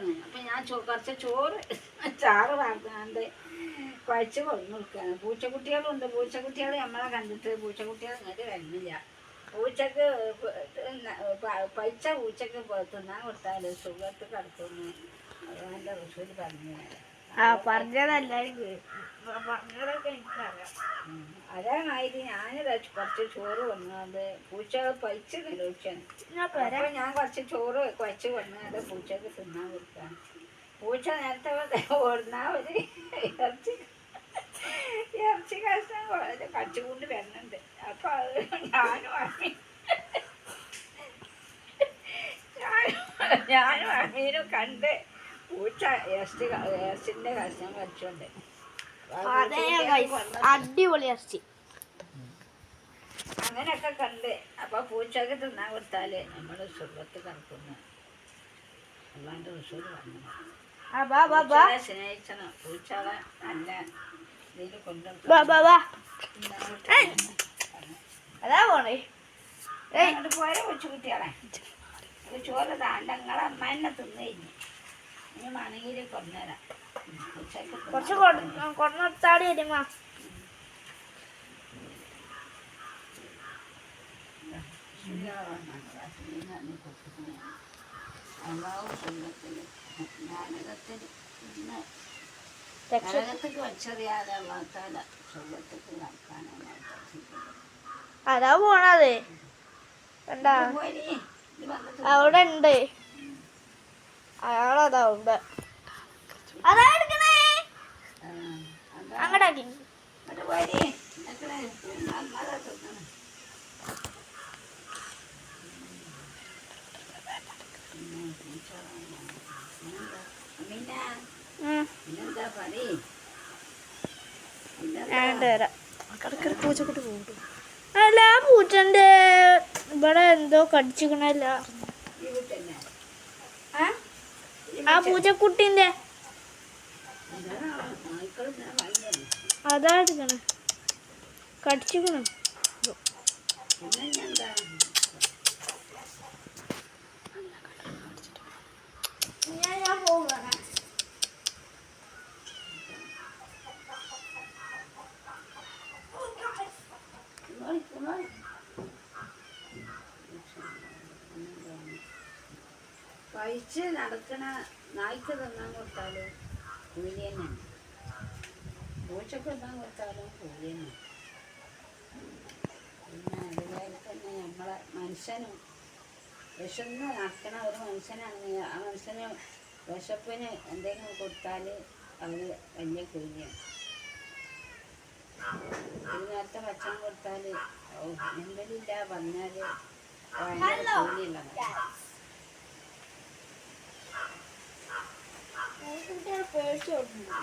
വിളിക്കണം അപ്പം ഞാൻ ചോ കുറച്ച് ചോറ് ചാറ് വാർത്താണ്ട് കുഴച്ച് കൊണ്ടു കൊടുക്കുകയാണ്. പൂച്ചക്കുട്ടികളുണ്ട് പൂച്ചക്കുട്ടികൾ നമ്മളെ കണ്ടിട്ട് പൂച്ചക്കുട്ടികൾ ഇങ്ങോട്ട് വരുന്നില്ല. പൂച്ചക്ക് പൈച്ച പൂച്ചക്ക് തിന്നാൻ കൊടുത്താൽ സുഖത്ത് കിടക്കുന്നു അതുകൊണ്ട് റസൂൽ പറഞ്ഞു ആ പറഞ്ഞതെല്ലാരും അതേമാതിരി ഞാൻ കുറച്ച് ചോറ് വന്നത് പൂച്ച പൈച്ച നിലോച്ചാണ് ഞാൻ കുറച്ച് ചോറ് കുഴച്ച് വന്നത് പൂച്ചക്ക് തിന്നാൻ കൊടുക്കാൻ പൂച്ച നേരത്തെ ഓടുന്നാ ഒരു ഇറച്ചി ഇറച്ചി കഷ്ണം വളരെ കടിച്ചുകൊണ്ട് വരുന്നുണ്ട് അപ്പൊ അത് ഞാനും അമ്മി ഞാനും- അമ്മീനും കണ്ട് പൂച്ച ഇറച്ചി എസ്റ്റിന്റെ കഷ്ണം guys. അടിപൊളി ഇറച്ചി. അങ്ങനെയൊക്കെ കണ്ട് അപ്പൊ പൂച്ചക്ക് തിന്നാൻ കൊടുത്താൽ നമ്മൾ സ്വർഗത്ത് കിടക്കുന്നു അല്ലാണ്ട് ബാ പൂച്ചകളെ സ്നേഹിച്ചണം. പൂച്ചകളെ നല്ല ഇതിൽ കൊണ്ടു ബാ ബാ ബാ അതാ പോണേ. അങ്ങോട്ട് പോരെ കൊച്ചു കുട്ടികളെ അത് ചോറ് താണ്ടങ്ങളെ അമ്മ തന്നെ തിന്നു കഴിഞ്ഞു. ഇനി മണങ്ങിയിൽ കൊണ്ടുവരാം. കുറച്ച് കൊടുക്കണം. കൊണ്ടുത്താടി വരുമാ അതാ പോണത്. കണ്ടാ? അവിടെ ഉണ്ട്. അയാളതാ ഉണ്ട് അതാ എടുക്കണേ ആ, അതാ. അങ്ങടാക്കി ഇങ്ങോട്ട് പോരി നിങ്ങൾ അമ്മതാ തിന്നണം പിന്നെ പൂച്ചകളാണ്. പിന്നെന്താ? പിന്നെ ഞാനിട്ട് വരാം പോകും അല്ല ആ പൂച്ചന്റെ ഇവിടെ എന്തോ കടിച്ചിക്കണല്ല. ആ? വാങ്ങിയതല്ലേ. അതാ എടുക്കണേ. കടിച്ചിക്കണം പിന്നെ ഇനി എന്താ? ഞാൻ പോകാം തിന്നോളി, തിന്നോളി. പൈച്ച് നടക്കണ നായ്ക്ക് തിന്നാൻ കൊടുത്താലും? കൂലി തന്നെയാണ് പൂച്ചക്ക് തിന്നാൻ കൊടുത്താലും? കൂലി തന്നെയാണ് പിന്നെ അതുപോലെ തന്നെ നമ്മളെ മനുഷ്യനും വിശന്ന് നടക്കണ ഒരു മനുഷ്യനാണെങ്കിൽ ആ മനുഷ്യന് വിശപ്പിന് എന്തെങ്കിലും കൊടുത്താൽ അവർ വലിയ കൂലിയാണ്. ഒരു നേരത്തെ ഭക്ഷണം കൊടുത്താൽ എന്തെങ്കിലില്ല പറഞ്ഞാൽ ഭയങ്കര കൂലിയുള്ളതാണ് പേഴ്സ് കൊടുക്കുന്നു